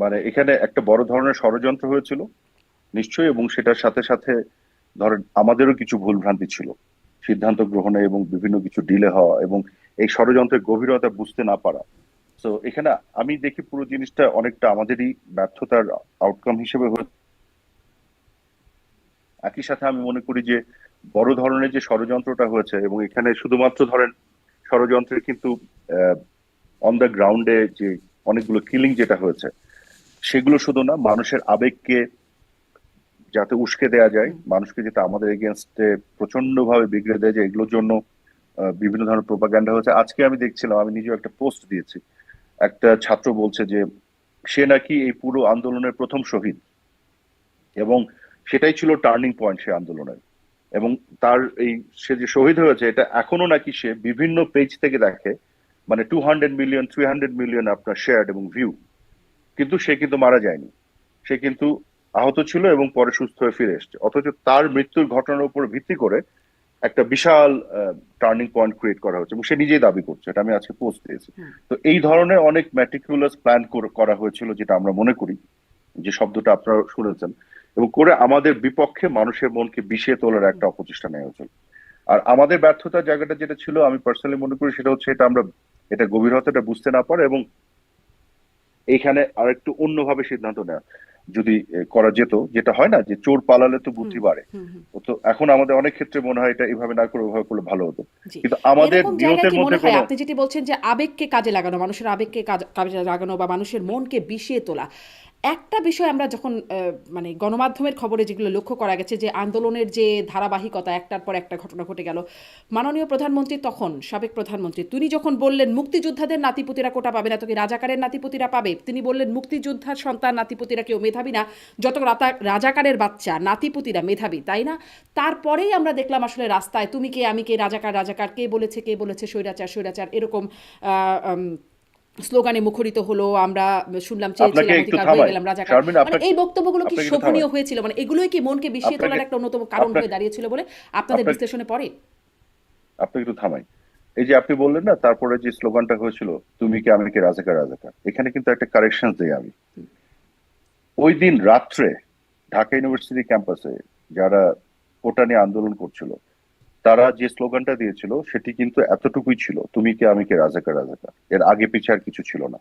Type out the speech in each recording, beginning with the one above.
মানে এখানে একটা বড় ধরনের ষড়যন্ত্র হয়েছিল, নিশ্চয়ই, এবং সেটার সাথে সাথে ধরেন আমাদেরও কিছু ভুলভ্রান্তি ছিল, সিদ্ধান্ত গ্রহণে এবং বিভিন্ন কিছু ডিলে হওয়া এবং এই ষড়যন্ত্রের গভীরতা বুঝতে না পারা। তো এখানে আমি দেখি পুরো জিনিসটা অনেকটা আমাদেরই ব্যর্থতার আউটকাম হিসেবে একই সাথে আমি মনে করি যে বড় ধরনের যে ষড়যন্ত্রটা হয়েছে এবং এখানে শুধুমাত্র ধরেন ষড়যন্ত্রের কিন্তু অন দ্য গ্রাউন্ডে যে অনেকগুলো কিলিং যেটা হয়েছে সেগুলো শুধু না মানুষের আবেগকে যাতে উস্কে দেওয়া যায় মানুষকে যাতে আমাদের এগেনস্টে প্রচণ্ড ভাবে বিগড়ে দেয় যে এগুলোর জন্য বিভিন্ন ধরনের প্রোপাগান্ডা হয়েছে। আজকে আমি দেখছিলাম আমি নিজেও একটা পোস্ট দিয়েছি। একটা ছাত্র বলছে যে সে নাকি এই পুরো আন্দোলনের প্রথম শহীদ। এবং সেটাই ছিল টার্নিং পয়েন্ট সে আন্দোলনের। এবং তার এই সে যে শহীদ হয়েছে এটা এখনও নাকি সে বিভিন্ন পেজ থেকে দেখে। মানে two hundred million three hundred million আপনার শেয়ার এবং ভিউ কিন্তু সে কিন্তু মারা যায়নি। সে কিন্তু আহত ছিল এবং পরে সুস্থ হয়ে ফিরে এসছে। অথচ তার মৃত্যুর ঘটনার উপর ভিত্তি করে একটা বিশাল টার্নিং পয়েন্ট ক্রিয়েট করা হচ্ছে এবং সে নিজেই দাবি করছে। এটা আমি আজকে পোস্ট দিয়েছি। তো এই ধরনের অনেক ম্যাটিকুলাস প্ল্যান করা হয়েছিল যেটা আমরা মনে করি যে শব্দটা আপনারা শুনেছেন এবং করে আমাদের বিপক্ষে মানুষের মনকে বিষিয়ে তোলার একটা অপচেষ্টা নেওয়া হয়েছিল। আর আমাদের ব্যর্থতার জায়গাটা যেটা ছিল আমি পার্সোনালি মনে করি সেটা হচ্ছে এটা আমরা এটা গভীরতাটা বুঝতে না পারে এবং এইখানে আর একটু অন্যভাবে সিদ্ধান্ত নেওয়া। যদি করা যেত যেটা হয় না যে চোর পালালে তো বুদ্ধি বাড়ে। তো এখন আমাদের অনেক ক্ষেত্রে মনে হয় এটা এভাবে না করে ওভাবে করলে ভালো হতো। কিন্তু আমাদের নিয়তের মধ্যে কোনো আপনি যেটি বলছেন যে আবেগকে কাজে লাগানো মানুষের আবেগকে কাজ- কাজে লাগানো বা মানুষের মনকে বিষিয়ে তোলা। একটা বিষয় আমরা যখন মানে গণমাধ্যমের খবরে যেগুলো লক্ষ্য করা গেছে যে আন্দোলনের যে ধারাবাহিকতা একটার পর একটা ঘটনা ঘটে গেল, মাননীয় প্রধানমন্ত্রী তখন, সাবেক প্রধানমন্ত্রী, তিনি যখন বললেন মুক্তিযোদ্ধাদের নাতিপুতিরা কোটা পাবে না, তো কি রাজাকারের নাতিপুতিরা পাবে? তিনি বললেন মুক্তিযোদ্ধার সন্তান নাতিপুতিরা কেউ মেধাবী না, যত রাজাকারের বাচ্চা, নাতিপুতিরা মেধাবী, তাই না? তারপরেই আমরা দেখলাম আসলে রাস্তায়, তুমি কে, আমি কে, রাজাকার রাজাকার, কে বলেছে কে বলেছে, স্বৈরাচার স্বৈরাচার, এরকম স্লোগানে মুখরিত হলো আমরা শুনলাম আপনাকে। গেলাম মানে এই বক্তব্যগুলো কি শোভনীয় হয়েছিল? মানে এগুলোই কি মনকে বিষিয়ে তোলার একটা অন্যতম কারণ হয়ে দাঁড়িয়েছিল বলে আপনাদের বিশ্লেষণে পড়ে? আপনি একটু থামাই। এই যে আপনি বললেন না তারপরে যে স্লোগানটা হয়েছিল তুমি কি আমি কি রাজাকার রাজাকার? এখানে কিন্তু একটা কারেকশন দেই আমি। ওই দিন রাত্রে ঢাকা ইউনিভার্সিটি ক্যাম্পাসে যারা কোটা নিয়ে আন্দোলন করছিল তারা যে স্লোগানটা দিয়েছিল সেটি কিন্তু এতটুকুই ছিল তুমি কি আমি কে রাজাকার রাজাকার এর আগে পিছে আর কিছু ছিল না।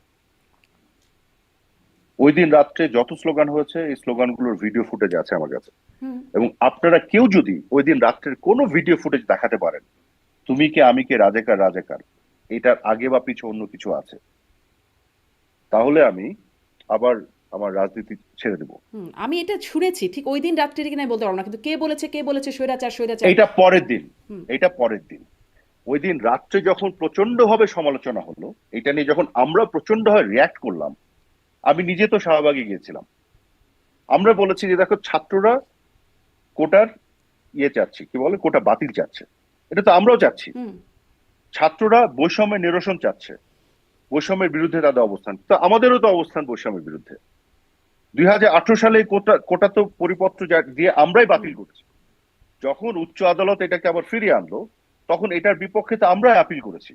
ওই দিন রাত্রে যত স্লোগান হয়েছে এই স্লোগানগুলোর ভিডিও ফুটেজ আছে আমার কাছে। এবং আপনারা কেউ যদি ওই দিন রাত্রের কোনো ভিডিও ফুটেজ দেখাতে পারেন তুমি কে আমি কে রাজাকার রাজাকার? এটার আগে বা পিছু অন্য কিছু আছে। তাহলে আমি আবার আমার রাজনীতি ছেড়ে দেবো। আমি এটা শুনেছি ঠিক ওই দিন রাত্রে কিনা বলতে পারব না কিন্তু কে বলেছে কে বলেছে স্বৈরাচার স্বৈরাচার। এটা পরের দিন। এটা পরের দিন। ওই দিন রাত্রে যখন প্রচণ্ড ভাবে সমালোচনা হলো এটা নিয়ে যখন আমরা প্রচণ্ড ভাবে রিয়াক্ট করলাম আমি নিজে তো শাহবাগে গিয়েছিলাম। আমরা বলেছি যে দেখো ছাত্ররা কোটার ইয়ে চাচ্ছে কি বলে কোটা বাতিল চাচ্ছে। এটা তো আমরাও চাচ্ছি। ছাত্ররা বৈষম্যের নিরসন চাচ্ছে। বৈষম্যের বিরুদ্ধে তাদের অবস্থান। তো আমাদেরও তো অবস্থান বৈষম্যের বিরুদ্ধে। দুই হাজার আঠারো সালে কোটা কোটা তো পরিপত্র দিয়ে আমরাই বাতিল করেছি। যখন উচ্চ আদালত এটাকে আবার ফিরিয়ে আনলো, তখন এটার বিপক্ষে তো আমরাই আপিল করেছি।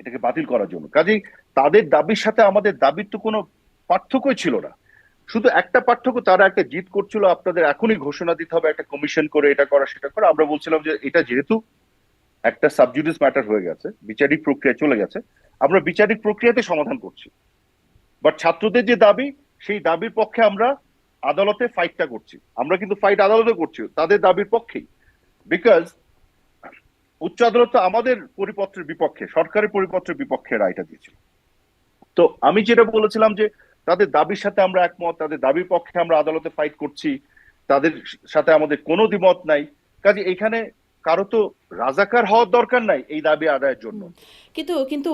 এটাকে বাতিল করার জন্য। কাজেই তাদের দাবির সাথে আমাদের দাবির তো কোনো পার্থক্যই ছিল না। শুধু একটা পার্থক্য, তারা একটা জিত করছিল, আপনাদের এখনই ঘোষণা দিতে হবে, একটা কমিশন করে এটা করা, সেটা করা। আমরা বলছিলাম যে এটা যেহেতু একটা সাবজুডিস ম্যাটার হয়ে গেছে, বিচারিক প্রক্রিয়া চলে গেছে, আমরা বিচারিক প্রক্রিয়াতে সমাধান করছি। বাট ছাত্রদের যে দাবি সেই দাবির পক্ষে আমরা আদালতে ফাইটটা করছি। আমরা কিন্তু ফাইট আদালতে করছি, তাদের দাবির পক্ষেই। বিকজ উচ্চ আদালত আমাদের পরিপত্রের বিপক্ষে, সরকারি পরিপত্রের বিপক্ষে রায়টা দিয়েছিল। তো আমি যেটা বলেছিলাম যে, তাদের দাবির সাথে আমরা একমত, তাদের দাবির পক্ষে আমরা আদালতে ফাইট করছি, তাদের সাথে আমাদের কোনো দ্বিমত নাই। কাজে এখানে কারও তো রাজাকার হওয়ার দরকার নাই এই দাবি আদায়ের জন্য। কিন্তু কিন্তু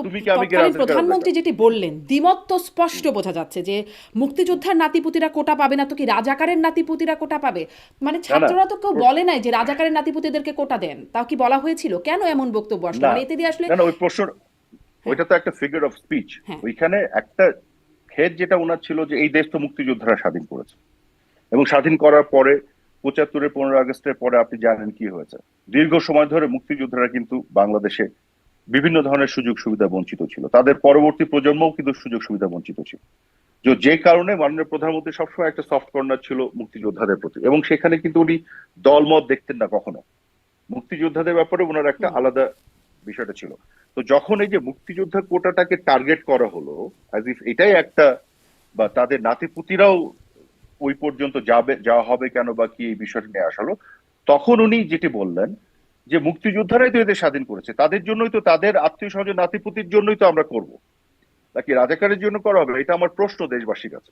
প্রধানমন্ত্রী যেটি বললেন দ্বিমত তো স্পষ্ট বোঝা যাচ্ছে যে মুক্তিযোদ্ধার নাতিপুতিরা কোটা পাবে না তো কি রাজাকারের নাতিপুতিরা কোটা পাবে? মানে ছাত্ররা তো কেউ বলে নাই যে রাজাকারের নাতিপুতিদেরকে কোটা দেন। তাও কি বলা হয়েছিল? কেন এমন বক্তব্য আসলো? মানে এতে দিয়ে আসলে না ওই প্রশ্ন ওইটা তো একটা ফিগার অফ স্পিচ হ্যাঁ। ওইখানে একটা খেদ যেটা ওনার ছিল যে এই দেশ তো মুক্তিযোদ্ধারা স্বাধীন করেছে। এবং স্বাধীন করার পরে পঁচাত্তরের পনেরো আগস্টের পরে আপনি জানেন কি হয়েছে। দীর্ঘ সময় ধরে মুক্তিযোদ্ধারা কিন্তু বাংলাদেশে বিভিন্ন ধরনের সুযোগ সুবিধা বঞ্চিত ছিল। তাদের পরবর্তী প্রজন্মও কিন্তু সুযোগ সুবিধা বঞ্চিত ছিল। যে যে কারণে মাননীয় প্রধানমন্ত্রী সবসময় একটা সফট কর্নার ছিল মুক্তিযোদ্ধাদের প্রতি এবং সেখানে কিন্তু উনি দলমত দেখতেন না কখনো। মুক্তিযোদ্ধাদের ব্যাপারে ওনার একটা আলাদা বিষয়টা ছিল। তো যখন এই যে মুক্তিযোদ্ধা কোটাটাকে টার্গেট করা হলো অ্যাজ ইফ এটাই একটা বা তাদের নাতিপুতিরাও ওই পর্যন্ত যাবে, যাওয়া হবে কেন বা কি এই বিষয়টা নিয়ে আসালো তখন উনি যেটি বললেন যে মুক্তিযোদ্ধারাই তো এদের স্বাধীন করেছে, তাদের জন্যই তো তাদের আত্মীয় স্বজন, নাতিপুতির জন্যই তো আমরা করব। নাকি রাজাকারের জন্য করা হবে? এটা আমার প্রশ্ন দেশবাসীর কাছে।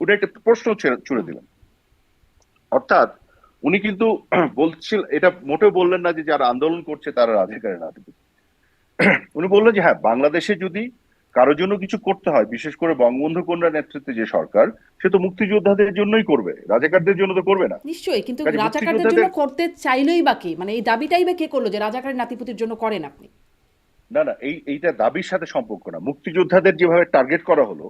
উনি একটা প্রশ্ন ছুড়ে দিলেন। অর্থাৎ উনি কিন্তু বলছিল, এটা মোটেও বললেন না যে যারা আন্দোলন করছে তারা রাজাকারের নাতিপুতি। উনি বললেন যে হ্যাঁ বাংলাদেশে যদি কারোর জন্য কিছু করতে হয় বিশেষ করে বঙ্গবন্ধু কন্যা নেতৃত্বে যে সরকার সে তো মুক্তিযোদ্ধাদের জন্যই করবে রাজাকারদের জন্য তো করবে না। নিশ্চয়ই কিন্তু রাজাকারদের জন্য করতে চাইলেই বা কি? মানে এই দাবিটাই বা কে করল যে রাজাকারের নাতিপুতির জন্য করেন আপনি? না না এই এইটা দাবির সাথে সম্পর্ক না। মুক্তিযোদ্ধাদের যেভাবে টার্গেট করা হলো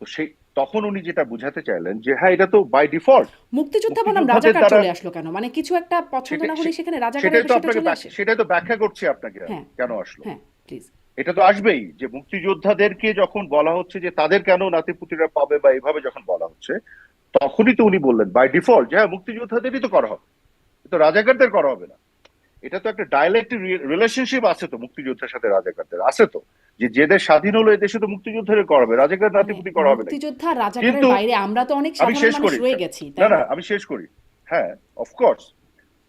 তো সেই তখন উনি যেটা বুঝাতে চাইলেন যে হ্যাঁ এটা তো বাই ডিফল্ট মুক্তিযোদ্ধা বনাম রাজাকার চলে আসলো কেন? মানে কিছু একটা পছন্দ না হলে সেখানে রাজাকারের সেটাই তো আপনাকে সেটাই তো ব্যাখ্যা করছি আপনাকে হ্যাঁ। কেন আসলো? হ্যাঁ প্লিজ এটা তো আসবেই যে মুক্তিযোদ্ধাদেরকে যখন বলা হচ্ছে যে তাদের কেন নাতিপুতিরা পাবে বা এইভাবে যখন বলা হচ্ছে তখনই তো উনি বললেন বাই ডিফল্ট যে হ্যাঁ মুক্তিযোদ্ধাদেরই তো করা হবে। তো রাজাকারদের করা হবে না। এটা তো একটা ডাইলেক্ট রিলেশনশিপ আছে তো মুক্তিযোদ্ধার সাথে রাজাকারদের আছে তো। যে যেদের স্বাধীন হলো এদেশে তো মুক্তিযোদ্ধাদের করা হবে রাজাকার নাতিপুতি করা হবে না। মুক্তিযোদ্ধা রাজাকারের বাইরে আমরা তো অনেক সাধারণ মানুষ রয়ে গেছি না না আমি শেষ করি। হ্যাঁ অফকোর্স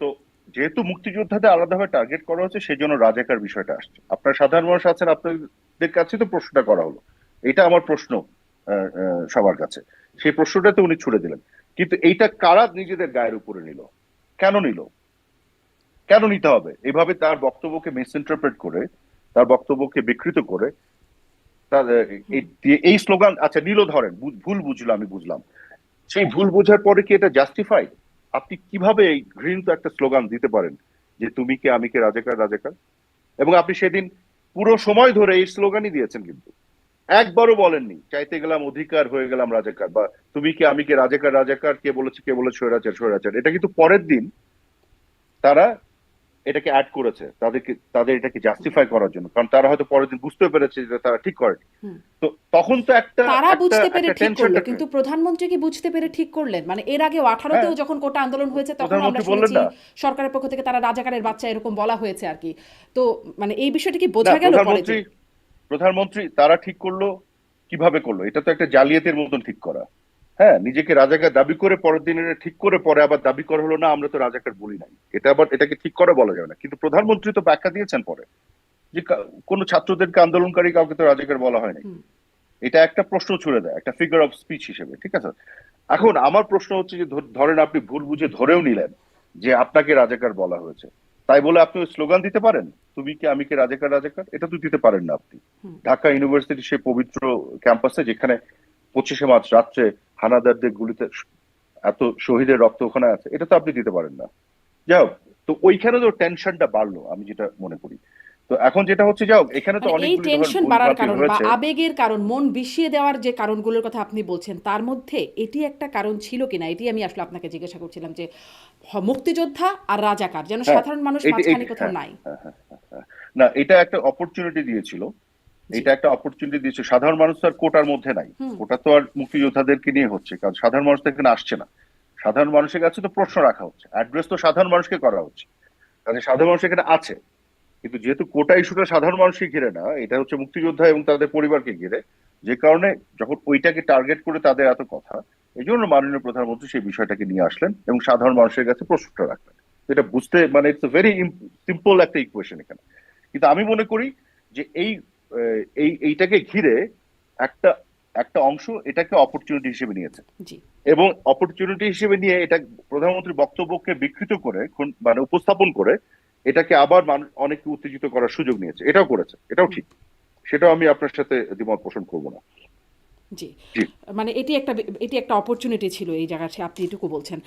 তো যেহেতু মুক্তিযোদ্ধাদের আলাদাভাবে টার্গেট করা হচ্ছে সেই জন্য রাজাকার বিষয়টা আসছে। আপনার সাধারণ মানুষ আছেন, আপনাদের কাছে তো প্রশ্নটা করা হলো। এটা আমার প্রশ্ন সবার কাছে। সেই প্রশ্নটা তো উনি ছুড়ে দিলেন। কিন্তু এইটা কারা নিজেদের গায়ের উপরে নিল? কেন নিল? কেন নিতে হবে? এভাবে তার বক্তব্যকে মিসইন্টারপ্রেট করে, তার বক্তব্যকে বিকৃত করে এই- স্লোগান আচ্ছা নিল ধরেন, ভুল- বুঝলো, আমি বুঝলাম। সেই ভুল বোঝার পরে কি এটা জাস্টিফাই আপনি কীভাবে এই ঘৃণিত একটা স্লোগান দিতে পারেন, যে তুমি কে, আমি কে, রাজাকার রাজাকার? এবং আপনি সেদিন পুরো সময় ধরে এই স্লোগানই দিয়েছেন কিন্তু। একবারও বলেননি, চাইতে গেলাম অধিকার, হয়ে গেলাম রাজাকার, বা তুমি কি, আমি কে, রাজাকার রাজাকার, কে বলেছে কে বলেছে, স্বৈরাচার স্বৈরাচার। এটা কিন্তু পরের দিন তারা এটাকে অ্যাড করেছে তাদেরকে তাদের এটাকে জাস্টিফাই করার জন্য কারণ তারা হয়তো পরের দিন বুঝতে পেরেছে যে তারা ঠিক করেনি। তো তখন তো একটা তারা বুঝতে পেরে ঠিক করল কিন্তু প্রধানমন্ত্রী কি বুঝতে পেরে ঠিক করলেন? মানে এর আগে আঠারোতেও যখন কোটা আন্দোলন হয়েছে তখন আমরা শুনেছি সরকারের পক্ষ থেকে তারা রাজাকারের বাচ্চা এরকম বলা হয়েছে আর কি। তো মানে এই বিষয়টা কি বোঝা গেল পরে প্রধানমন্ত্রী প্রধানমন্ত্রী তারা ঠিক করল কীভাবে করল? এটা তো একটা জালিয়াতের মতন ঠিক করা। হ্যাঁ নিজেকে রাজাকার দাবি করে পরের দিন এটা ঠিক করে পরে আবার দাবি করা হলো না আমরা তো রাজাকার বলি নাই। এটা আবার এটাকে ঠিক করে বলা যাবে না। কিন্তু প্রধানমন্ত্রী তো ব্যাখ্যা দিয়েছেন পরে যে কোনো ছাত্রদেরকে আন্দোলনকারী কাউকে তো রাজাকার বলা হয়নি। এটা একটা প্রশ্ন ছুড়ে দেয় একটা ফিগার অফ স্পিচ হিসেবে ঠিক আছে? এখন আমার প্রশ্ন হচ্ছে যে ধরেন আপনি ভুল বুঝে ধরেও নিলেন যে আপনাকে রাজাকার বলা হয়েছে। তাই বলে আপনি ওই স্লোগান দিতে পারেন? তুমি কি আমি কি রাজাকার রাজাকার? এটা তো দিতে পারেন না আপনি। ঢাকা ইউনিভার্সিটি সেই পবিত্র ক্যাম্পাসে যেখানে পঁচিশে মার্চ রাত্রে হানাদারদের গুলিতে এত শহীদের রক্ত ওখানে আছে এটা তো আপনি দিতে পারেন না। যাই হোক তো ওইখানে তো টেনশনটা বাড়লো আমি যেটা মনে করি। তো এখন যেটা হচ্ছে হোক এখানে তো মানে ধরেন টেনশন বাড়ার কারণ বা আবেগের কারণ মন বিষিয়ে দেওয়ার যে কারণগুলোর কথা আপনি বলছেন তার মধ্যে এটি একটা কারণ ছিল কিনা এটি আমি আসলে আপনাকে জিজ্ঞাসা করছিলাম যে মুক্তিযোদ্ধা আর রাজাকার যেন হ্যাঁ, সাধারণ মানুষ মাঝখানে কোথাও হ্যাঁ, নাই। হ্যাঁ। না এটা একটা অপরচুনিটি দিয়েছিল। এটা একটা অপরচুনিটি দিয়েছে। সাধারণ মানুষ তো আর কোটার মধ্যে নাই। ওটা তো আর মুক্তিযোদ্ধাদেরকে নিয়ে হচ্ছে কারণ সাধারণ মানুষ তো এখানে আসছে না। সাধারণ মানুষের কাছে তো প্রশ্ন রাখা হচ্ছে। অ্যাড্রেস তো সাধারণ মানুষকে করা হচ্ছে। কাজে সাধারণ মানুষ এখানে আছে। কিন্তু যেহেতু কোটা ইস্যুটা সাধারণ মানুষকে ঘিরে না এটা হচ্ছে মুক্তিযোদ্ধা এবং তাদের পরিবারকে ঘিরে যে কারণে যখন ওইটাকে টার্গেট করে তাদের এত কথা এই জন্য মাননীয় প্রধানমন্ত্রী সেই বিষয়টাকে নিয়ে আসলেন এবং সাধারণ মানুষের কাছে প্রশ্নটা রাখলেন। এটা বুঝতে মানে ইটস ভেরি সিম্পল একটা ইকুয়েশন এখানে। কিন্তু আমি মনে করি যে এই এই এইটাকে ঘিরে একটা একটা অংশ এটাকে অপরচুনিটি হিসেবে নিয়েছে। এবং অপরচুনিটি হিসেবে নিয়ে এটা প্রধানমন্ত্রীর বক্তব্যকে বিকৃত করে মানে উপস্থাপন করে এটাকে আবার অনেককে উত্তেজিত করার সুযোগ নিয়েছে। এটাও করেছে এটাও ঠিক। সেটাও আমি আপনার সাথে দ্বিমত পোষণ করব না। জি। মানে এটি একটা এটি একটা অপরচুনিটি ছিল এই জায়গায় আপনি এটুকু বলছেন।